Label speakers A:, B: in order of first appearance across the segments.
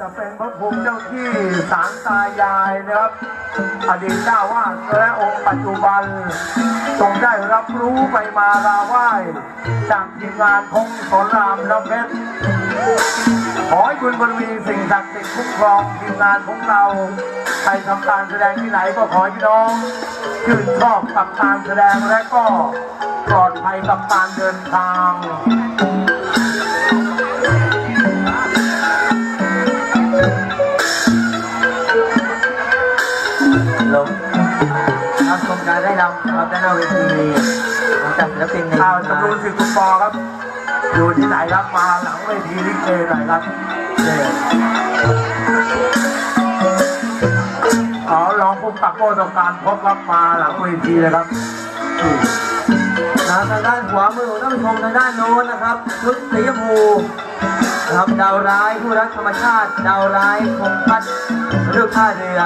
A: จะเป็นพระภูมิเจ้าที่สารตายายนะครับ อดีตเจ้าวาดและองค์ปัจจุบันทรงได้รับรู้ไปมาลาไหว้จากทีมงานของสอนรามน้ำเพชรขอให้คุณบรมีสิ่งศักดิ์สิทธิ์คุ้มครองทีมงานของเราไปทำการแสดงที่ไหนก็ขอให้พี่น้องชื่นชอบกับการแสดงและก็ปลอดภัยกับการเดินทาง
B: ลงรับชมการได้รำครับด้านหน้าเวทีของจากศิลปินใน
A: ข่าว
B: งา
A: จำรูน
B: น
A: สิคุณปอครับ อยู่ที่ไหนครับมาหลังเวทีลิเกหน่อยครับเนี่ยอ๋อลองพุ่กับโป้ต้องการพบรับมาหลังเวทีเลยครับอืม
B: นะทางด้านขวามือของท่านผู้ชมทางด้านโน้นนะครับชุดสีชมพูนะครับดาวร้ายผู้รักธรรมชาติ ดาวร้ายคมพัดรูปท่าเรือ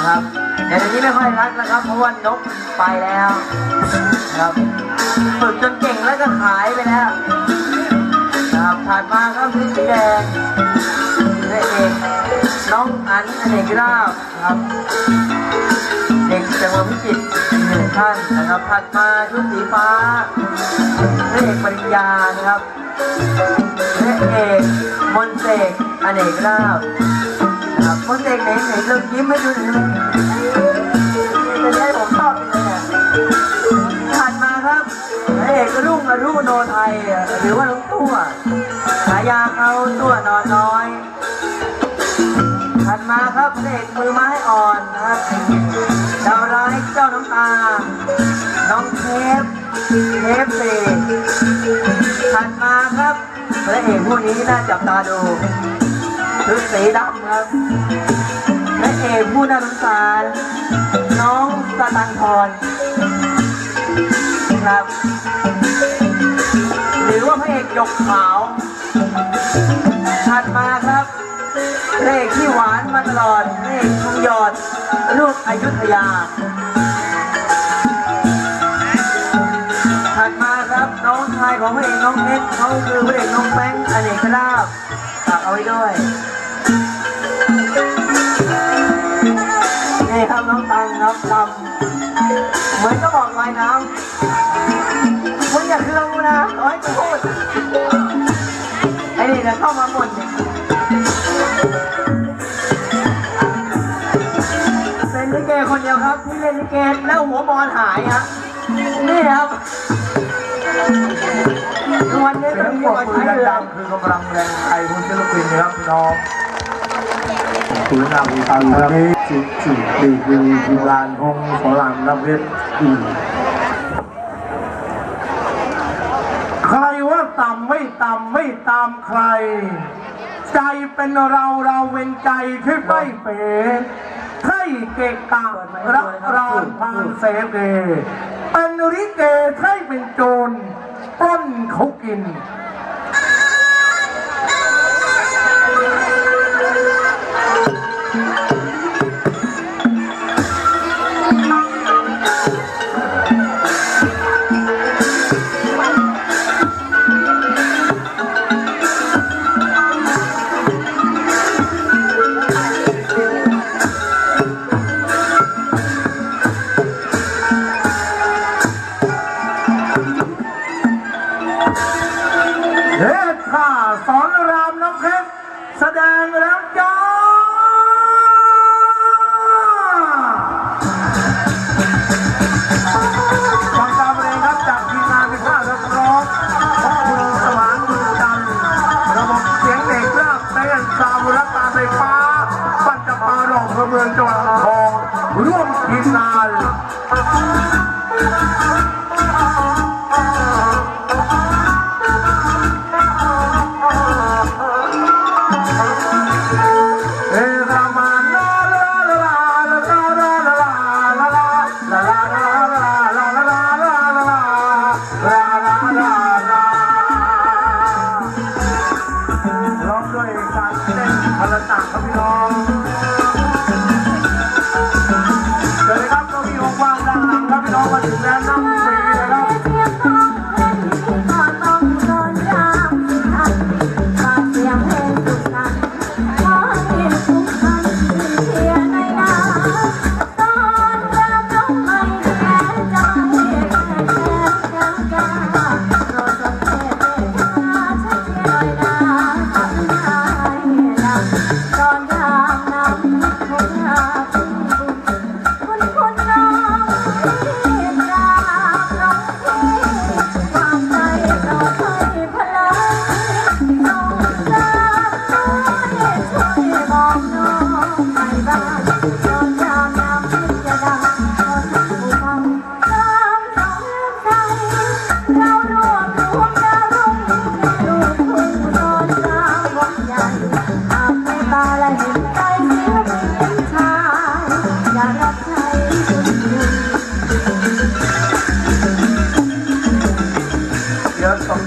B: นะครับแต่เดี๋ยวนี้ไม่ค่อยรักแล้วครับ เพราะว่านกไปแล้วนะครับฝึกจนเก่งแล้วก็ขายไปแล้วนะครับผ่านมาครับชุดสีแดงพระเอกน้องอันอเนกราบครับ เด็กจังหวัดพิจิตรหนึ่งท่านนะครับถัดมาชุดสีฟ้าพระเอกปริญญานะครับพระเอกมนเสกอเนกราบ มนต์เสกไหนไหนเลิกยิ้มให้ดูหน่อยได้ไหมจะได้ผมชอบเลยเนี่ยถัดมาครับพระเอกกระรุ่งอรุโนไทยหรือว่าลุงตัวฉายาเขาตัวนอนน้อยถัดมาครับพระเอกมือไม้อ่อนนะครับดาวร้ายเจ้าน้ำตา น้องเทปเทปเสกถัดมาครับพระเอกผู้นี้น่าจับตาดู ชุดสีดำครับพระเอกผู้น่าสงสาร น้องสตังพรครับ หรือว่าพระเอกหยกขาวถัดมาครับเพลงที่หวานมาตลอดเพลงทองหยอด ลูกอยุธยาถัดมาครับน้องชายของพระเอกน้องเพชรเขาคือพระเอกน้องแบงอเนกราบฝากเอาไว้ด้วยับลำเหมือนก็บอกลอยน้ำมึงอย่าเครื่องกูนะขอให้กูพูดไอ้นี่จะเข้ามาหมดเนี่ยเป็นลิเกคนเดียวครับที่เล่นลิเกแล้วหัวบอลหายครับนี่ครับวันนี้
A: เสี
B: ก็
A: ยง
B: มี
A: ปรบ
B: วัน
A: อ
B: ใช้เรือ
A: ดังคือกำลังแรงใจของศิลปินครับน้องถือนำทางนี้ จิตจิตดีดีทีมงานของสอนรามน้ำเพชรอืมใครว่าต่ำไม่ต่ำไม่ตามใคร ใจเป็นเราเราเป็นใจที่ไม่เป๋ใช่เกะกะรักรานพานเสเกเป็นริเกใช่เป็นโจรปล้นเขากิน ด้วยการเต้นพลังต่างครับพี่น้อง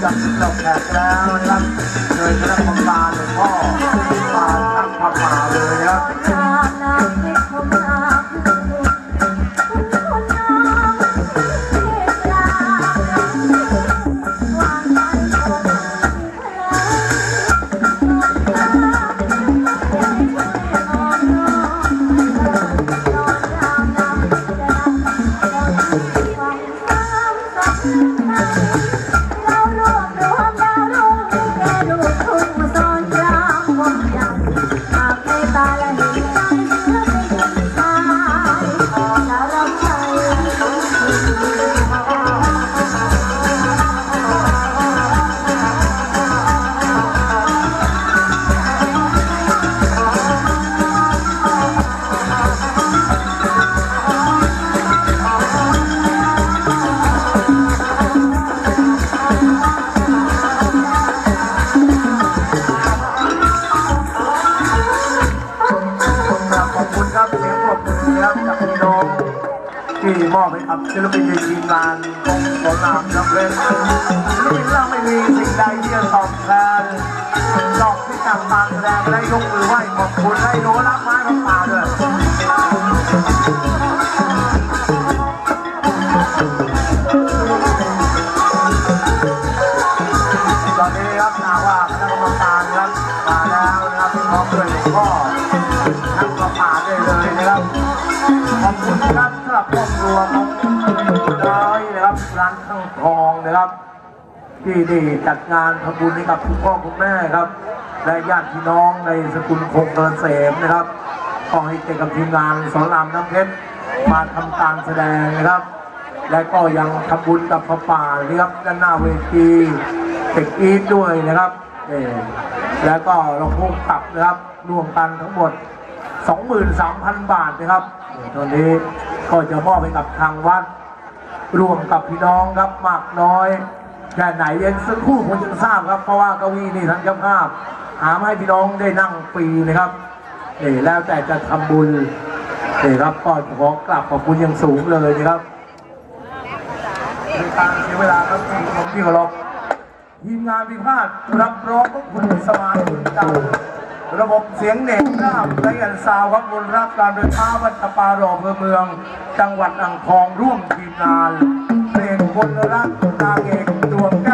A: จัดจบแขกแล้วนะครับโดยพระพรหมตาหลวงพ่อปาน
C: ทั้งพระ
A: มา มอบให้กับศิลปินในทีมงานของสอนรามน้ำเพชรศิลปินเราไม่มีสิ่งใดที่จะตอบแทนนอกที่จากการแสดงและยกมือไหว้ขอบคุณให้โนรับไม้รับป่าด้วยตอนนี้ครับนาว่าคณะกรรมการครับมาแล้วนะครับพร้อมด้วยหลวงพ่อทั้งประป่าได้เลยนะครับขอบคุณครับ ครอบครัวของคุณน้อยนะครับร้านข้างทองนะครับ ที่ได้จัดงานทำบุญให้กับคุณพ่อคุณแม่ครับ และญาติพี่น้องในสกุลคงเกษมนะครับขอให้เกี่ยวกับทีมงานสอนรามน้ำเพชรมาทำการแสดงนะครับ และก็ยังทำบุญกับพระป่านะครับด้านหน้าเวทีเด็กอีทด้วยนะครับเอแล้วก็เราพุ่งกลับนะครับรวมกันทั้งหมด 23,000 บาทนะครับตอนนี้ก็จะมอบให้กับทางวัดร่วมกับพี่น้องครับมากน้อยแค่ไหนยังสักครู่คงจะทราบครับ เพราะว่าเก้าอี้นี่ทั้งเจ้าภาพ หามให้พี่น้องได้นั่งฟรีนะครับนี่แล้วแต่จะทำบุญนี่ครับก็ขอกราบขอบคุณอย่างสูงเลยนะครับในการเสียเวลาครับที่ผมที่เคารพทีมงานพิพาทรับรองคุณสมาธิจัง ระบบเสียงเน็ตราบและยันซาวครับบนรักการไฟฟ้าวัดตะปารออำเภอเมือง จังหวัดอ่างทองร่วมทีมงานเพลงคนรักนางเอกดวงแก้ว